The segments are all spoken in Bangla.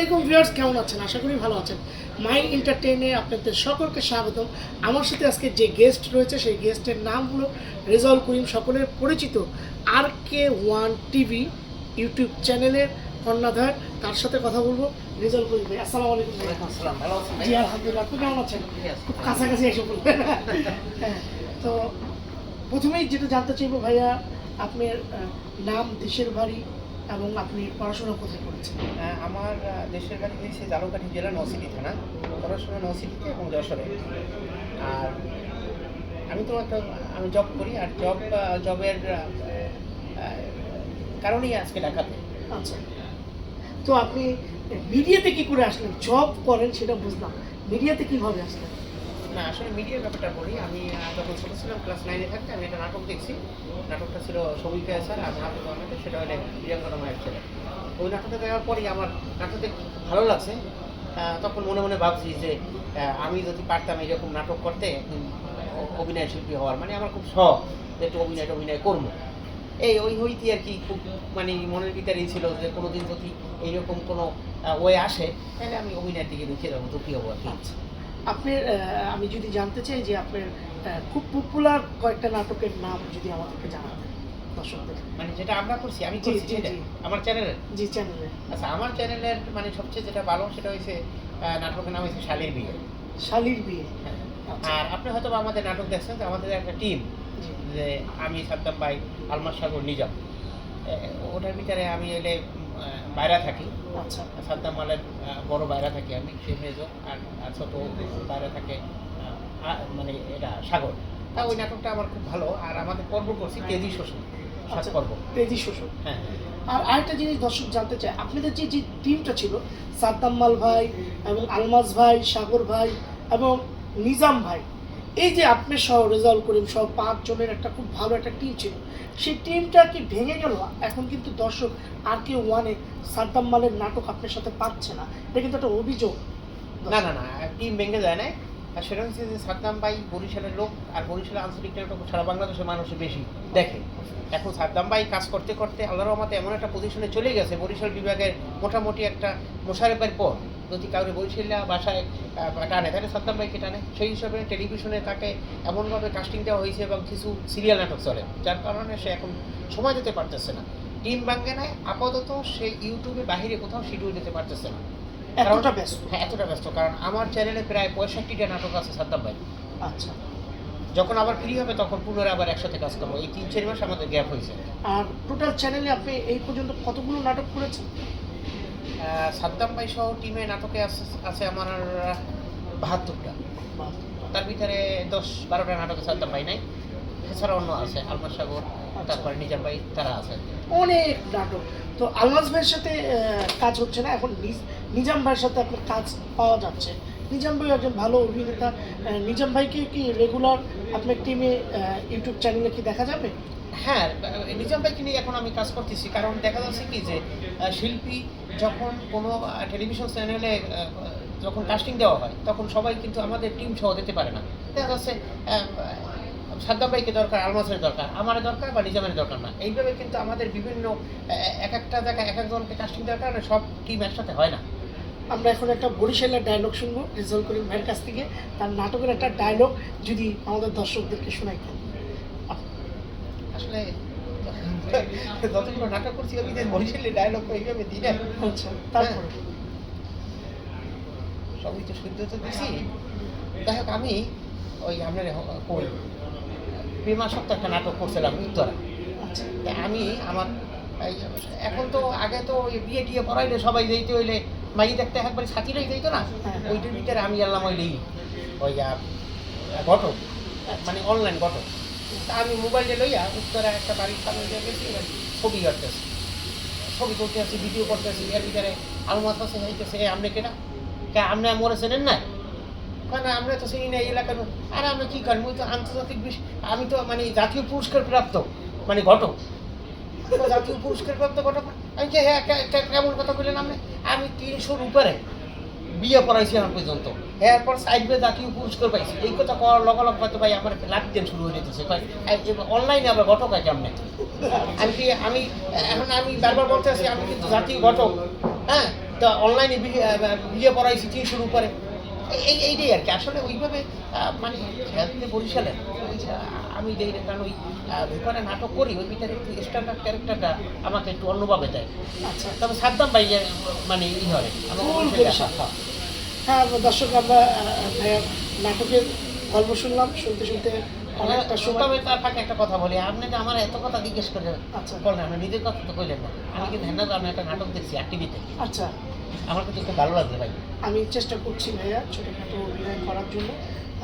আলাইকুম ভিউয়ার্স কেমন আছেন? আশা করি ভালো আছেন। মাই এন্টারটেইনে আপনাদের সকলকে স্বাগতম। আমার সাথে আজকে যে গেস্ট রয়েছে সেই গেস্টের নাম হলো রেজল করিম সকলের পরিচিত R K one TV YouTube চ্যানেলের কর্ণাধার। তার সাথে কথা বলব। রেজল করিম ভাই আসসালামু আলাইকুম? জি আলহামদুলিল্লাহ আপনি কেমন আছেন। খুব কাছাকাছি এসে বলবেন হ্যাঁ তো প্রথমেই যেটা জানতে চাইব ভাইয়া আপনার নাম দেশের বাড়ি এবং আপনি পড়াশোনা কোথায় করেছেন? আমার দেশের বাড়ি হয়েছে জালুকাঠি জেলা নৌসিটি থানা। পড়াশোনা নৌসিটিতে এবং যশোরে। আর আমি তো একটা আমি জব করি আর জব জবের কারণেই আজকে ঢাকাতে। আচ্ছা। তো আপনি মিডিয়াতে কি করে আসলেন? জব করেন সেটা বুঝলাম। মিডিয়াতে কীভাবে আসলেন? না, আসলে মিডিয়ার ব্যাপারটা বলি। আমি যখন ছোটো ছিলাম ক্লাস নাইনে থাকতে আমি একটা নাটক দেখছি। নাটকটা ছিল সবিকা স্যার আর নাটক আমাদের সেটা হলে প্রিয়াঙ্কা মায়ের ছেলে। ওই নাটকটা দেখার পরেই আমার নাটকটা ভালো লাগছে। তখন মনে মনে ভাবছি যে আমি যদি পারতাম এরকম নাটক করতে অভিনয় শিল্পী হওয়ার। মানে আমার খুব শখ যে একটু অভিনয় অভিনয় করব। এই ওই হইতে আর কি খুব মানে মনের ভিতরেই ছিল যে কোনোদিন যদি এইরকম কোনো ওয়ে আসে, তাহলে আমি অভিনয়ের দিকে ঢুকে যাব দুঃখী হব আর কি? আপনার আমি যদি জানতে চাই যে আপনার খুব পপুলার কয়েকটা নাটকের নাম যদি আমাদেরকে জানাতেন দর্শকদের। মানে যেটা আমরা করছি আমি করছি। আমার চ্যানেলের জি চ্যানেলে আচ্ছা আমার চ্যানেলের মানে সবচেয়ে যেটা ভালো সেটা হয়েছে নাটকের নাম হয়েছে শালির বিয়ে। শালির বিয়ে? আচ্ছা। আর আপনি হয়তো আমাদের নাটক দেখছেন যে আমাদের একটা টিম যে আমি সাদ্দাম ভাই আলমার সাগর নিজাম। ওটার ভিতরে আমি এলে বাইরা থাকি। আচ্ছা সাদ্দাম মালের বড় বাইরা থাকি আমি সে মেজো আর আর ছোট বাইরা থাকে মানে এটা সাগর। তা ওই নাটকটা আমার খুব ভালো আর আমাদের পর্ব করছি কেজি শোষণ সাত আচ্ছা পর্ব। তেজি শোষণ। হ্যাঁ। আর আরেকটা জিনিস দর্শক জানতে চায় আপনাদের যে যে টিমটা ছিল সাদ্দাম মাল ভাই এবং আলমাজ ভাই সাগর ভাই এবং নিজাম ভাই এই যে আপনি সহ রেজাউল করিম সহ পাঁচ জনের একটা খুব ভালো একটা টিম ছিল, সেই টিমটা কি ভেঙে গেল? এখন কিন্তু দর্শক আর কে ওয়ানে সাদ্দাম মালের নাটক আপনার সাথে পাচ্ছে না। এটা কিন্তু একটা অভিযোগ। না না না টিম ভেঙে যায় না আর সেটা হচ্ছে যে সাদ্দাম ভাই বরিশালের লোক আর বরিশালের আঞ্চলিক নাটক সারা বাংলাদেশের মানুষের বেশি দেখে। এখন সাদ্দাম ভাই কাজ করতে করতে আল্লাহ রহমতে এমন একটা পজিশনে চলে গেছে, বরিশাল বিভাগের মোটামুটি একটা মোশারেফের পর। যদি কাউরে বরিশাল্লা বাসায় টানে তাহলে সাদ্দাম ভাইকে টানে। সেই হিসাবে টেলিভিশনে তাকে এমনভাবে কাস্টিং দেওয়া হয়েছে এবং কিছু সিরিয়াল নাটক চলে যার কারণে সে এখন সময় দিতে পারতেছে না। টিম ভাঙ্গে নাই আপাতত সে ইউটিউবে বাহিরে কোথাও শিডিউল দিতে পারতেছে না। এতটা ব্যস্ত। হ্যাঁ এতটা ব্যস্ত। কারণ আমার চ্যানেলে প্রায় পঁয়ষট্টিটা নাটক আছে সাদ্দাম ভাই। আচ্ছা। যখন আবার ফ্রি হবে তখন পুনরায় আবার একসাথে কাজ করব। এই তিন চার মাস আমাদের গ্যাপ হয়েছে। আর টোটাল চ্যানেলে আপনি এই পর্যন্ত কতগুলো নাটক করেছেন? সাদ্দাম ভাই সহ টিমে নাটকে আছে আছে আমার বাহাত্তরটা। তার ভিতরে দশ বারোটা নাটকে সাদ্দাম ভাই নাই। এছাড়া অন্য আছে আলমার সাগর তারপরে নিজাম ভাই তারা আছে। অনেক নাটক। তো আলমাজ ভাইয়ের সাথে কাজ হচ্ছে না? এখন নিজ- নিজাম ভাইয়ের সাথে আপনার কাজ পাওয়া যাচ্ছে। নিজাম ভাই একজন ভালো অভিনেতা। নিজাম ভাইকে কি রেগুলার আপনার টিমে ইউটিউব চ্যানেলে কি দেখা যাবে? হ্যাঁ নিজাম ভাইকে নিয়ে এখন আমি কাজ করতেছি। কারণ দেখা যাচ্ছে কি যে শিল্পী যখন কোনো টেলিভিশন চ্যানেলে যখন কাস্টিং দেওয়া হয় তখন সবাই কিন্তু আমাদের টিম সহ দিতে পারে না। দেখা যাচ্ছে সাদ্দাম ভাইকে দরকার আলমাসের দরকার আমার দরকার বা নিজামের দরকার না। এইভাবে কিন্তু আমাদের বিভিন্ন এক একটা জায়গায় এক একজনকে কাস্টিং দেওয়ার কারণে সব টিম একসাথে হয় না। আমরা এখন একটা বরিশালের ডায়লগ শুনব রেজাল্ট করিম ভাইয়ের কাছ থেকে। তার নাটকের একটা ডায়লগ যদি আমাদের দর্শকদেরকে শোনাইতেন। আসলে যতগুলো নাটক করছি আমি যে বরিশালের ডায়লগ এইভাবে দিই না আচ্ছা তারপরে? সবই তো শুদ্ধ তো দিছি যাই হোক আমি ওই আপনার কই প্রেমাসক্ত একটা নাটক করছিলাম উত্তরা। আচ্ছা। তা আমি আমার এখন তো আগে তো বিয়ে টিয়ে পড়াইলে সবাই যাইতে হইলে মাই দেখতে একবার সাথীরাই যাইতো না? হ্যাঁ। ওইটার ভিতরে আমি আনলাম ওই ওই ঘটক মানে অনলাইন ঘটক আমি মোবাইলে লইয়া উত্তরা একটা বাড়ির সামনে দিয়ে গেছি ছবি করতেছি ছবি করতে আছি ভিডিও করতেছি, এর ভিতরে আলমাস আছে, হইতেছে, এ আপনি কেনা কে আপনি মরে চেনেন না কেন, আমরা তো চিনি না এলাকার লোক। আরে, আমরা কি করি মুই তো আন্তর্জাতিক বিশ- আমি তো মানে জাতীয় পুরস্কার প্রাপ্ত মানে ঘটক। জাতীয় পুরস্কার প্রাপ্ত ঘটক? আমি হ্যাঁ কেমন কথা বললেন আপনি? আমি তিনশোর উপরে। বিয়ে পড়াইছি আমার পর্যন্ত। এরপর সাইডবে জাতীয় পুরস্কার পাইছি, এই কথা করার লগা লগ হয়তো ভাই আমার লাগতেন শুরু হয়ে যেতেছে। অনলাইনে আবার ঘটক কেমনে? আমি কি, আমি, এখন আমি বারবার বলতে আছি আমি কিন্তু জাতীয় ঘটক হ্যাঁ? তো অনলাইনে বিয়ে পড়াইছি তিনশোর উপরে এই- এই এইটাই আর কি। আসলে ওইভাবে মানে হেলথে বরিশালের আমি দেই না কারণ ওই নাটক করি ওই ভিতরে একটু স্ট্যান্ডার্ড ক্যারেক্টারটা আমাকে একটু অন্যভাবে দেয়। আচ্ছা। তবে সাদ্দাম ভাই মানে ই হয়। হ্যাঁ। হ্যাঁ দর্শক আমরা নাটকের গল্প শুনলাম শুনতে শুনতে অনেকটা তবে তার ফাঁকে একটা কথা বলি। আপনি যে আমার এত কথা জিজ্ঞেস আচ্ছা। বলেন আপনি নিজের কথা তো কইলেন না। আমি কিন্তু হেন আমি একটা নাটক দেখছি আর টিভিতে আচ্ছা। আমার কিন্তু খুব ভালো লাগছে ভাই। আমি চেষ্টা করছি ভাইয়া ছোটোখাটো অভিনয় করার জন্য।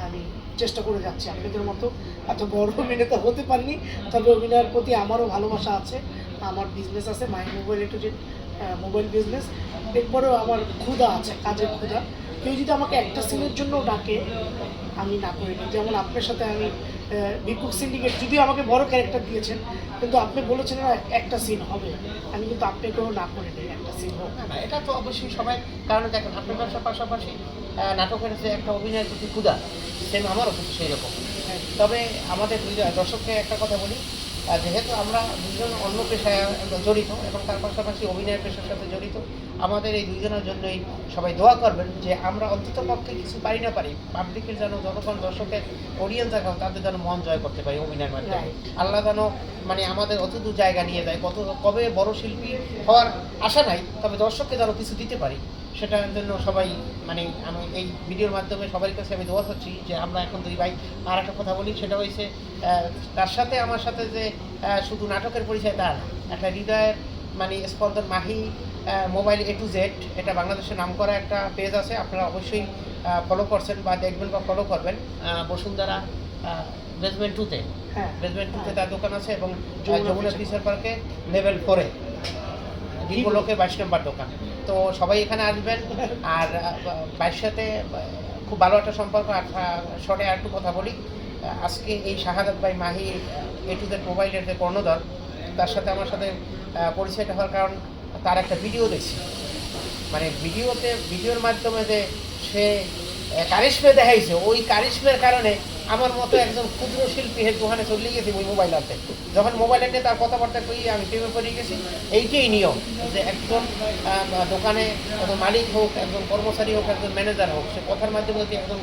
আমি চেষ্টা করে যাচ্ছি আপনাদের মতো। এত বড় অভিনেতা হতে পারিনি, তবে অভিনয়ের প্রতি আমারও ভালোবাসা আছে। আমার বিজনেস আছে মাই মোবাইল টু যে মোবাইল বিজনেস এরপরেও আমার ক্ষুধা আছে, কাজের ক্ষুধা। কেউ যদি আমাকে একটা সিনের জন্য ডাকে, আমি না করিনি। যেমন আপনার সাথে আমি বিপুক সিন্ডিকেট। যদিও আমাকে বড় ক্যারেক্টার দিয়েছেন কিন্তু আপনি বলেছেন না একটা সিন হবে। আমি কিন্তু আপনি আপনাকেও না করে করিনি একটা সিন হোক। এটা তো অবশ্যই সবাই কারণ দেখেন আপনার ব্যবসার পাশাপাশি নাটকের যে একটা অভিনয় প্রতি ক্ষুদা সেম আমারও কিন্তু সেই রকম তবে আমাদের দর্শককে একটা কথা বলি আহ, যেহেতু আমরা দুজন অন্য পেশায় জড়িত এবং তার পাশাপাশি অভিনয়ের পেশার সাথে জড়িত আমাদের এই দুজনের জন্যই সবাই দোয়া করবেন যে আমরা অন্তত পক্ষে কিছু পারি না পারি পাবলিকের যেন যতক্ষণ দর্শকের অডিয়েন্স থাকা তাদের যেন মন জয় করতে পারি অভিনয়ের মাধ্যমে. আল্লাহ যেন মানে আমাদের অত দূর জায়গা নিয়ে যায় কত কবে বড় শিল্পী হওয়ার আশা নাই তবে দর্শককে যেন কিছু দিতে পারি সেটার জন্য সবাই মানে আমি এই ভিডিওর মাধ্যমে সবার কাছে আমি দোয়া করছি যে আমরা এখন দুই ভাই আর একটা কথা বলি সেটা হয়েছে তার সাথে আমার সাথে যে শুধু নাটকের পরিচয় তা না একটা হৃদয়ের মানে স্পন্দন Mahi mobile A to Z এটা বাংলাদেশের নাম করা একটা পেজ আছে আপনারা অবশ্যই ফলো করছেন বা দেখবেন বা ফলো করবেন বসুন্ধরা বেসমেন্ট টুতে হ্যাঁ। বেসমেন্ট টুতে তার দোকান আছে এবং যমুনা ফিচার পার্কে লেভেল ফোরে ডিপোলোকে বাইশ নম্বর দোকান। তো সবাই এখানে আসবেন। আর বাইশের সাথে খুব ভালো একটা সম্পর্ক। আর শর্টে আর একটু কথা বলি। আজকে এই শাহাদাত ভাই মাহি, এ টু জেড মোবাইলের যে কর্ণধর, তার সাথে আমার সাথে পরিচয়টা হওয়ার কারণ তার একটা ভিডিও দেখছি। মানে ভিডিওতে ভিডিওর মাধ্যমে যে সে কারিশমে দেখাইছে, ওই কারিশমের কারণে আমার মতো একজন ক্ষুদ্র শিল্পী হের দোকানে চলে গেছি ওই মোবাইল আনতে যখন মোবাইল এনে তার কথাবার্তা কই আমি প্রেমে পড়ে গেছি। এইটাই নিয়ম যে একজন দোকানে একজন মালিক হোক একজন কর্মচারী হোক একজন ম্যানেজার হোক সে কথার মাধ্যমে যদি একজন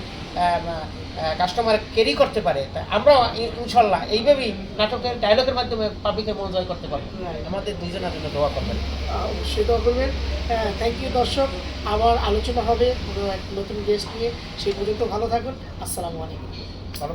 কাস্টমার ক্যারি করতে পারে তা আমরাও ই- ইনশাল্লাহ এইভাবেই নাটকের ডায়লগের মাধ্যমে পাবলিকের মন জয় করতে পারব। আমাদের দুইজনের জন্য দোয়া করবেন। অবশ্যই দোয়া করবেন। থ্যাংক ইউ দর্শক। আবার আলোচনা হবে কোনো এক নতুন গেস্ট নিয়ে। সেই পর্যন্ত ভালো থাকুন। আসসালামু আলাইকুম।